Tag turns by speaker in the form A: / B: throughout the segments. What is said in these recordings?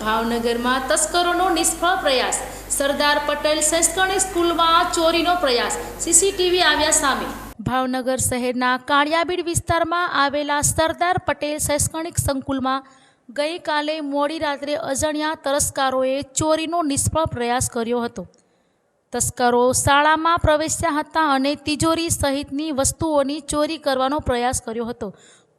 A: ભાવનગરમાં તસ્કરોનો નિષ્ફળ પ્રયાસ. સરદાર પટેલ શૈક્ષણિક સ્કૂલમાં ચોરીનો પ્રયાસ. સીસીટીવી આવ્યા સામે. ભાવનગર શહેરના કાળિયાબીડ વિસ્તારમાં આવેલા સરદાર પટેલ શૈક્ષણિક સંકુલમાં ગઈકાલે મોડી રાત્રે અજાણ્યા તસ્કરોએ ચોરીનો નિષ્ફળ પ્રયાસ કર્યો હતો. તસ્કરો શાળામાં પ્રવેશ્યા હતા અને તિજોરી સહિતની વસ્તુઓની ચોરી કરવાનો પ્રયાસ કર્યો હતો,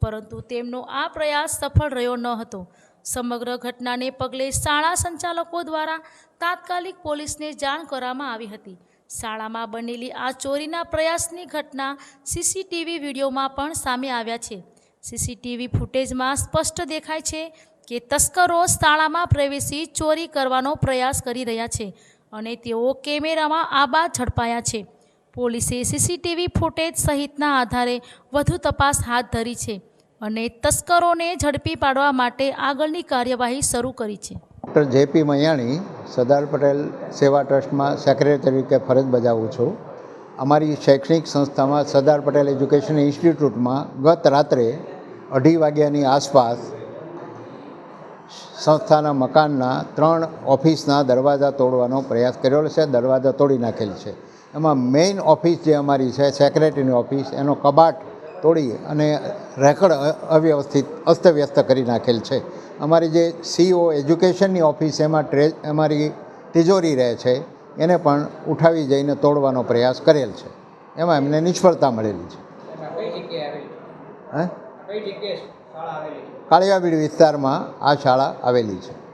A: પરંતુ તેમનો આ પ્રયાસ સફળ રહ્યો ન હતો. સમગ્ર ઘટનાને પગલે શાળા સંચાલકો દ્વારા તાત્કાલિક પોલીસને જાણ કરવામાં આવી હતી. શાળામાં બનેલી આ ચોરીના પ્રયાસની ઘટના સીસીટીવી વિડીયોમાં પણ સામે આવ્યા છે. સીસીટીવી ફૂટેજમાં સ્પષ્ટ દેખાય છે કે તસ્કરો શાળામાં પ્રવેશી ચોરી કરવાનો પ્રયાસ કરી રહ્યા છે અને તેઓ કેમેરામાં આબાદ ઝડપાયા છે. પોલીસે સીસીટીવી ફૂટેજ સહિતના આધારે વધુ તપાસ હાથ ધરી છે. અને તસ્કરોને ઝડપી પાડવા માટે આગળની કાર્યવાહી શરૂ કરી છે.
B: ડૉક્ટર જેપી મૈયાણી સરદાર પટેલ સેવા ટ્રસ્ટમાં સેક્રેટરી તરીકે ફરજ બજાવું છું. અમારી શૈક્ષણિક સંસ્થામાં સરદાર પટેલ એજ્યુકેશન ઇન્સ્ટિટ્યૂટમાં ગત રાત્રે અઢી વાગ્યાની આસપાસ સંસ્થાના મકાનના ત્રણ ઓફિસના દરવાજા તોડવાનો પ્રયાસ કર્યો છે, દરવાજા તોડી નાખેલ છે. એમાં મેઇન ઓફિસ જે અમારી છે, સેક્રેટરીની ઓફિસ, એનો કબાટ તોડી અને રેકર્ડ અવ્યવસ્થિત અસ્તવ્યસ્ત કરી નાખેલ છે. અમારી જે સીઓ એજ્યુકેશનની ઓફિસ એમાં ટ્રે અમારી તિજોરી રહે છે એને પણ ઉઠાવી જઈને તોડવાનો પ્રયાસ કરેલ છે. એમાં એમને નિષ્ફળતા મળેલી છે. હે? કાળિયાબીડ વિસ્તારમાં આ શાળા આવેલી છે.